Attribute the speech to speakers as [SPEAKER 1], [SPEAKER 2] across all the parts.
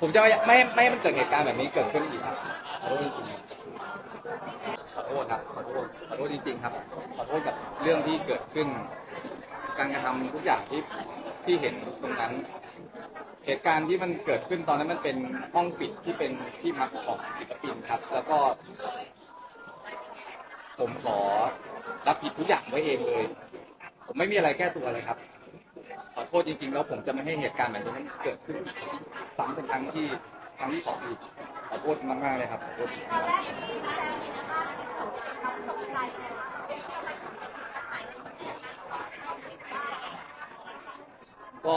[SPEAKER 1] ผมจะไม่ไม่ไม่ให้มันเกิดเหตุการณ์แบบนี้เกิดขึ้นอีกครับขอโทษจริงๆขอโทษครับขอโทษขอโทษจริงๆครับ ขอโทษกับเรื่องที่เกิดขึ้น การกระทำทุกอย่างที่ที่เห็นตรงนั้น เหตุการณ์ที่มันเกิดขึ้นตอนนั้นมันเป็นห้องปิดที่เป็นที่พักของศิลปินครับ แล้วก็ ผมขอรับผิดทุกอย่างไว้เองเลย ผมไม่มีอะไรแก้ตัวเลยครับ โทษจริงๆ แล้วผมจะไม่ให้เหตุการณ์แบบนี้เกิดขึ้นซ้ำเป็นครั้งที่ครั้งที่สองอีกขอโทษมากๆเลยครับขอโทษจริงๆก็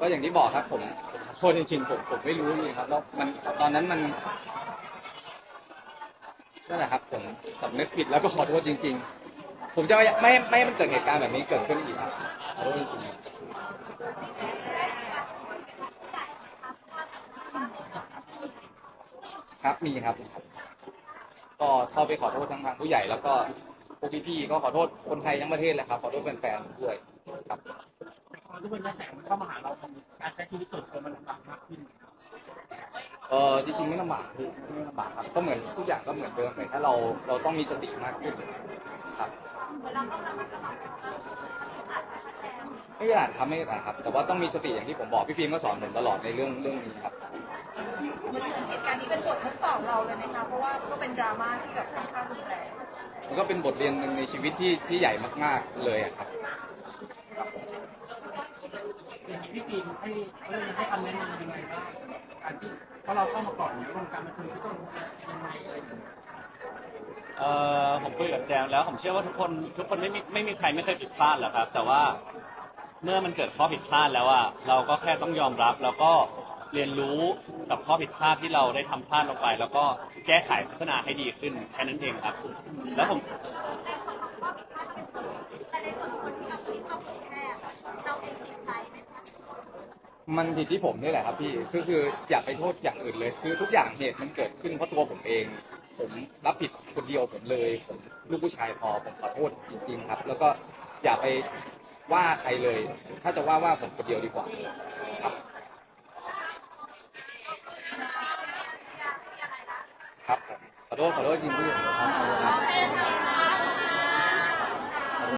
[SPEAKER 1] ก็อย่างที่บอกครับ ผมขอโทษจริงๆผมผมไม่รู้จริงครับแล้วมันตอนนั้นมันนั่นแหละครับ ผมสำนึกผิดแล้วก็ขอโทษจริง ๆ ผมจะไม่ไม่ไม่ให้มันเกิดเหตุการณ์แบบนี้เกิดขึ้นอีกครับขอโทษจริงๆ ครับมีครับ ก็เข้าไปขอโทษทั้งทางผู้ใหญ่แล้วก็พวกพี่ๆก็ขอโทษคนไทยทั้งประเทศเลยครับ ขอโทษแฟนๆด้วยครับ
[SPEAKER 2] ทุกคนกระแสมันเข้ามาหาเราทำการใช้ชีวิตส่วนตัวมันลำบากมากขึ้น
[SPEAKER 1] เออจริงๆไม่ลำบากพี่ไม่ลำบากครับ ก็เหมือนทุกอย่างก็เหมือนเดิมแต่ถ้าเราเราต้องมีสติมากขึ้นครับ ไม่ได้อ่านครับไม่ได้อ่านครับ แต่ว่าต้องมีสติอย่างที่ผมบอกพี่ฟิล์มก็สอนผมตลอดในเรื่องเรื่องนี้ครับ
[SPEAKER 3] มันเหมือนเหตุการณ์นี้เป็นบททดสอบเราเลยไหมคะเพราะว่าก็เป็นดราม่าที่แบบค่อนข้างรุนแรง
[SPEAKER 1] มันก็เป็นบทเรียนหนึ่งในชีวิตที่ที่ใหญ่มาก ๆเลยอะครับ
[SPEAKER 2] อย่างนี้พี่ปีนให้เขาเรียกอะไรให้คำแนะนำยังไงบ้างการที่เพราะเราเข้ามาก่อนในวงการบันเทิงที่ต้องยังไงอะไรอย่าง เงี้ย
[SPEAKER 4] เอ่อผมคุยกับแจมแล้วผมเชื่อว่าทุกคนทุกคนไม่มีไม่มีใครไม่เคยผิดพลาดหรอกครับ แต่ว่าเมื่อมันเกิดข้อผิดพลาดแล้วอะเราก็แค่ต้องยอมรับ แล้วก็เรียนรู้กับข้อผิดพลาดที่เราได้ทำพลาดลงไป แล้วก็แก้ไขพัฒนาให้ดีขึ้นแค่นั้นเองครับ แล้วผม
[SPEAKER 1] มันผิดที่ผมนี่แหละครับพี่คือคืออย่าไปโทษอย่างอื่นเลย คือทุกอย่างเหตุมันเกิดขึ้นเพราะตัวผมเอง ผมรับผิดคนเดียวผมเลยผมลูกผู้ชายพอผมขอโทษจริง ๆ ครับ แล้วก็อย่าไปว่าใครเลย ถ้าจะว่าว่าผมคนเดียวดีกว่าครับ ครับผมขอโทษขอโทษจริงๆ
[SPEAKER 3] ครับ